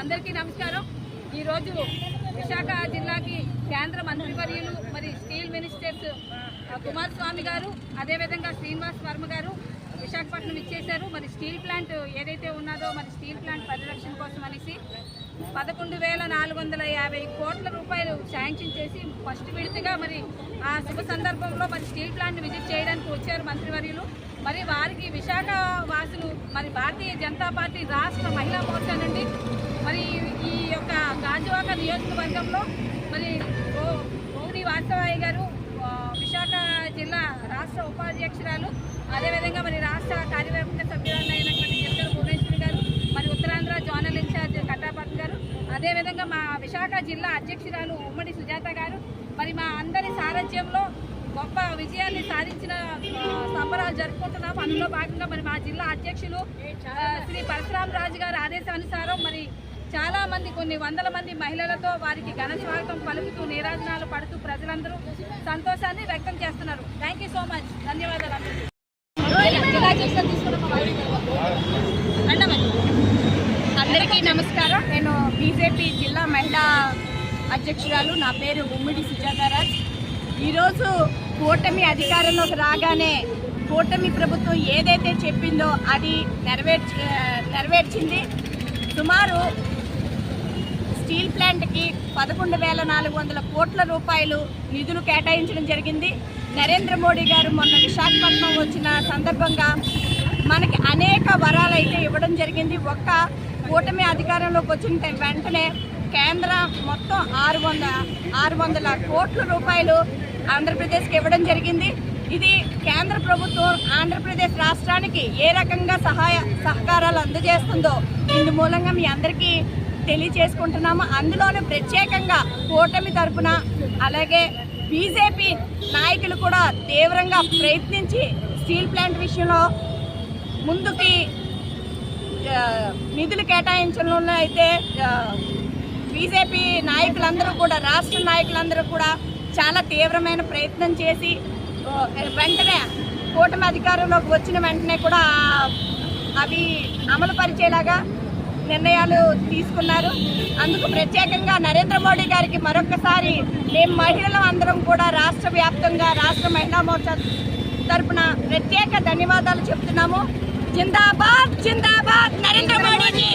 అందరికీ నమస్కారం. ఈరోజు విశాఖ జిల్లాకి కేంద్ర మంత్రివర్యులు మరి స్టీల్ మినిస్టర్స్ కుమారస్వామి గారు అదేవిధంగా శ్రీనివాస్ వర్మ గారు విశాఖపట్నం ఇచ్చేశారు. మరి స్టీల్ ప్లాంట్ ఏదైతే ఉన్నదో మరి స్టీల్ ప్లాంట్ పరిరక్షణ కోసం అనేసి పదకొండు వేల నాలుగు వందల యాభై కోట్ల రూపాయలు శాంక్షన్ చేసి ఫస్ట్ విడతగా మరి ఆ శుభ సందర్భంలో మరి స్టీల్ ప్లాంట్ విజిట్ చేయడానికి వచ్చారు మంత్రివర్యులు. మరి వారికి విశాఖ వాసులు మరి భారతీయ జనతా పార్టీ రాష్ట్ర మహిళా మోర్చా నుండి మరి ఈ యొక్క గాజువాక నియోజకవర్గంలో మరి ఓ- వాస్తవాయి గారు విశాఖ జిల్లా రాష్ట్ర ఉపాధ్యక్షురాలు అదేవిధంగా మరి రాష్ట్ర కార్యవర్గ సభ్యురాలు అయినటువంటి జిల్కల భువనేశ్వరి గారు మరి ఉత్తరాంధ్ర జోనల్ ఇన్ఛార్జ్ కట్టాపత్ గారు అదేవిధంగా మా విశాఖ జిల్లా అధ్యక్షురాలు ఉమ్మడి సుజాత గారు మరి మా అందరి సారథ్యంలో గొప్ప విజయాన్ని సాధించిన సంబరాలు జరుపుకుంటున్నాం అందులో భాగంగా మరి మా జిల్లా అధ్యక్షులు శ్రీ పరశురామ రాజు గారి ఆదేశానుసారం మరి చాలా మంది కొన్ని వందల మంది మహిళలతో వారికి ఘన స్వాగతం పలుకుతూ నీరాజనాలు పడుతూ ప్రజలందరూ సంతోషాన్ని వ్యక్తం చేస్తున్నారు. థ్యాంక్ యూ సో మచ్ ధన్యవాదాలు అందరికీ నమస్కారం. నేను బీజేపీ జిల్లా మహిళా అధ్యక్షురాలు. నా పేరు ఉమ్మిడి సుజాతారాజ్. ఈరోజు కూటమి అధికారంలోకి రాగానే కూటమి ప్రభుత్వం ఏదైతే చెప్పిందో అది నెరవేర్చ నెరవేర్చింది. సుమారు స్టీల్ ప్లాంట్కి పదకొండు వేల నాలుగు వందల కోట్ల రూపాయలు నిధులు కేటాయించడం జరిగింది. నరేంద్ర మోడీ గారు మొన్న విశాఖపట్నం వచ్చిన సందర్భంగా మనకి అనేక వరాలు అయితే ఇవ్వడం జరిగింది. ఒక్క కూటమి అధికారంలోకి వచ్చిన వెంటనే కేంద్ర మొత్తం ఆరు వంద ఆరు వందల కోట్ల రూపాయలు ఆంధ్రప్రదేశ్కి ఇవ్వడం జరిగింది. ఇది కేంద్ర ప్రభుత్వం ఆంధ్రప్రదేశ్ రాష్ట్రానికి ఏ రకంగా సహాయ సహకారాలు అందజేస్తుందో ఇందు మూలంగా మీ అందరికీ తెలియచేసుకుంటున్నాము. అందులోనే ప్రత్యేకంగా కూటమి తరఫున అలాగే బీజేపీ నాయకులు కూడా తీవ్రంగా ప్రయత్నించి స్టీల్ ప్లాంట్ విషయంలో ముందుకి నిధులు కేటాయించడంలో అయితే బీజేపీ నాయకులందరూ కూడా రాష్ట్ర నాయకులందరూ కూడా చాలా తీవ్రమైన ప్రయత్నం చేసి వెంటనే కూటమి అధికారంలోకి వచ్చిన వెంటనే కూడా అవి అమలు పరిచేలాగా నిర్ణయాలు తీసుకున్నారు. అందుకు ప్రత్యేకంగా నరేంద్ర మోడీ గారికి మరొకసారి మేము మహిళలు అందరం కూడా రాష్ట్ర వ్యాప్తంగా రాష్ట్ర మహిళా మోర్చా తరపున ప్రత్యేక ధన్యవాదాలు చెప్తున్నాము. జిందాబాద్ జిందాబాద్ నరేంద్ర మోడీ